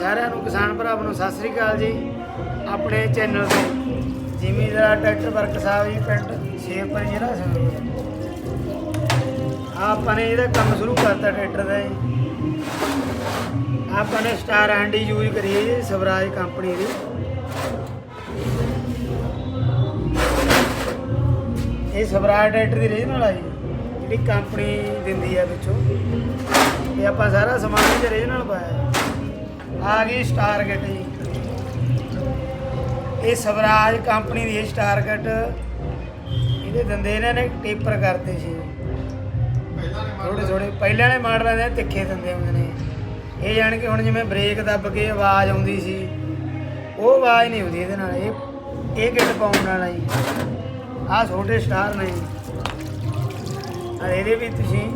ਸਾਰਿਆਂ ਨੂੰ ਕਿਸਾਨ ਭਰਾਵਾਂ ਨੂੰ ਸਤਿ ਸ੍ਰੀ ਅਕਾਲ ਜੀ। ਆਪਣੇ ਚੈਨਲ ਤੇ ਜ਼ਿਮੀਂਦਾਰ, ਟਰੈਕਟਰ ਵਰਕ ਸਾਹਿਬ ਜੀ, ਪਿੰਡ ਸ਼ੇਰਪੁਰ ਜ਼ਿਲ੍ਹਾ ਸੰਗਰੂਰ। ਆਪਾਂ ਨੇ ਇਹਦਾ ਕੰਮ ਸ਼ੁਰੂ ਕਰਤਾ ਟਰੈਕਟਰ ਦਾ ਜੀ। ਆਪਾਂ ਨੇ ਸਟਾਰ ਹੈਂਡੀ ਯੂਜ਼ ਕਰੀ ਹੈ ਜੀ, ਸਵਰਾਜ ਕੰਪਨੀ ਦੀ। ਇਹ ਸਵਰਾਜ ਟਰੈਕਟਰ ਦੀ ਰੀਜਨਲ ਆ ਜੀ, ਜਿਹੜੀ ਕੰਪਨੀ ਦਿੰਦੀ ਆ ਵਿੱਚੋਂ। ਤੇ ਆਪਾਂ ਸਾਰਾ ਸਮਾਨ ਇਹਦੇ ਰੀਜਨਲ ਪਾਇਆ। ਆ ਗਈ ਸਟਾਰਗੇਟ ਜੀ। ਇਹ ਸਵਰਾਜ ਕੰਪਨੀ ਦੀ ਸਟਾਰ ਕਿੱਟ ਇਹਦੇ ਦੰਦੇ ਇਹਨਾਂ ਨੇ ਟੇਪਰ ਕਰਤੇ ਸੀ। ਥੋੜੇ ਥੋੜੇ ਪਹਿਲਾਂ ਵਾਲੇ ਮਾਡਲਾਂ ਦੇ ਤਿੱਖੇ ਦੰਦੇ ਹੁੰਦੇ ਨੇ। ਇਹ ਜਾਣ ਕੇ ਹੁਣ ਜਿਵੇਂ ਬ੍ਰੇਕ ਦੱਬ ਕੇ ਆਵਾਜ਼ ਆਉਂਦੀ ਸੀ, ਉਹ ਆਵਾਜ਼ ਨਹੀਂ ਆਉਂਦੀ ਇਹਦੇ ਨਾਲ। ਇਹ ਇਹ ਕਿੱਟ ਪਾਉਣ ਨਾਲ ਜੀ? ਆਹ ਛੋਟੇ ਸਟਾਰ ਨੇ। ਆ ਇਹਦੇ ਵੀ ਤੁਸੀਂ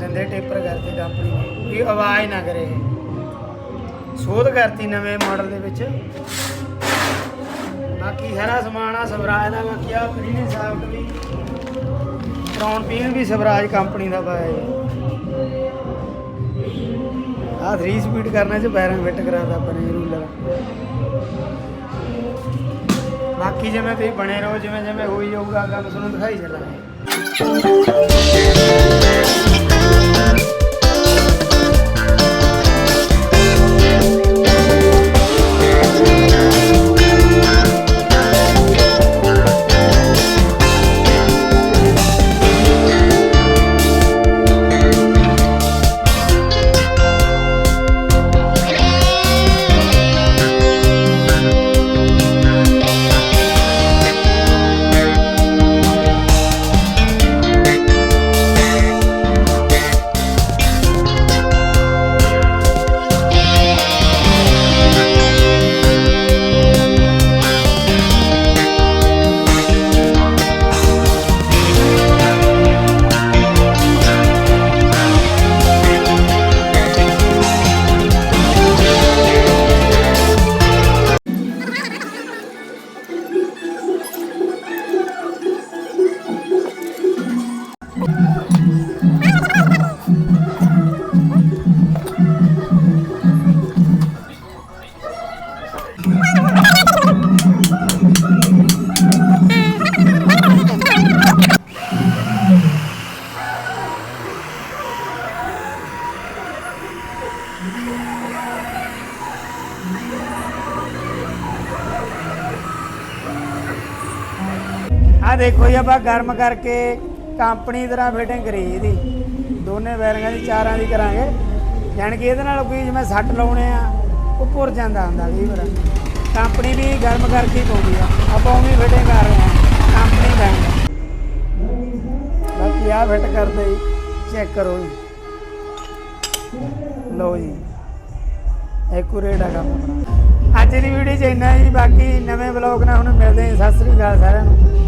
ਦੰਦੇ ਟੇਪਰ ਕਰਦੇ ਕੰਪਨੀ ਨੇ ਵੀ ਆਵਾਜ਼ ਨਾ ਕਰੇ। ਸੋਧ ਕਰਤੀ ਨਵੇਂ ਮਾਡਲ ਦੇ ਵਿੱਚ। ਬਾਕੀ ਸਾਰਾ ਸਮਾਨ ਆ, ਸਵਰਾਜ ਦਾ ਬਾਕੀ ਆ ਕਲੀਨ ਸਾਫਟ ਵੀ। ਕਰਾਉਣ ਪੀਣ ਵੀ ਸਵਰਾਜ ਕੰਪਨੀ ਦਾ ਪਾਇਆ ਜੀ। ਆ 3 ਸਪੀਡ ਕਰਨਾ ਚ ਪੈਰਾਂ ਫਿੱਟ ਕਰਾਤਾ ਆਪਾਂ ਨੇ ਰੂਲਰ। ਬਾਕੀ ਜਿਵੇਂ ਤੁਸੀਂ ਬਣੇ ਰਹੋ ਜਿਵੇਂ ਜਿਵੇਂ ਹੋਈ ਜਾਊਗਾ ਕੰਮ ਤੁਹਾਨੂੰ ਦਿਖਾਈ ਚੱਲਾਂਗੇ। ਆ ਦੇਖੋ ਜੀ ਆਪਾਂ ਗਰਮ ਕਰਕੇ ਕੰਪਨੀ ਤਰ੍ਹਾਂ ਫਿਟਿੰਗ ਕਰੀ ਇਹਦੀ। ਦੋਨੇ ਬੈਰਿੰਗਾਂ ਦੀ ਚਾਰਾਂ ਦੀ ਕਰਾਂਗੇ। ਜਾਣ ਕਿ ਇਹਦੇ ਨਾਲ ਕੋਈ ਜਿਵੇਂ ਸੱਟ ਲਾਉਣੇ ਆ, ਉਹ ਭੁਰ ਜਾਂਦਾ ਹੁੰਦਾ ਵੀ ਵਾਰ ਕੰਪਨੀ ਵੀ ਗਰਮ ਕਰਕੇ ਪਾਉਂਦੀ ਆ। ਆਪਾਂ ਉਵੇਂ ਫਿਟਿੰਗ ਕਰ ਰਹੇ ਹਾਂ ਕੰਪਨੀ ਬੈਂਡ ਬਾਕੀ ਆ ਫਿੱਟ ਕਰਦੇ ਜੀ। ਚੈੱਕ ਕਰੋ ਜੀ। ਲਓ ਜੀ। ਐਕੂਰੇਟ ਆ ਕੰਮ। ਆਪਣਾ ਅੱਜ ਦੀ ਵੀਡੀਓ ਚ ਇੰਨਾ ਹੀ ਬਾਕੀ ਨਵੇਂ ਵਲੌਗ ਨਾਲ ਹੁਣ ਮਿਲਦੇ ਹਾਂ। ਸਤਿ ਸ੍ਰੀ ਅਕਾਲ ਸਾਰਿਆਂ ਨੂੰ।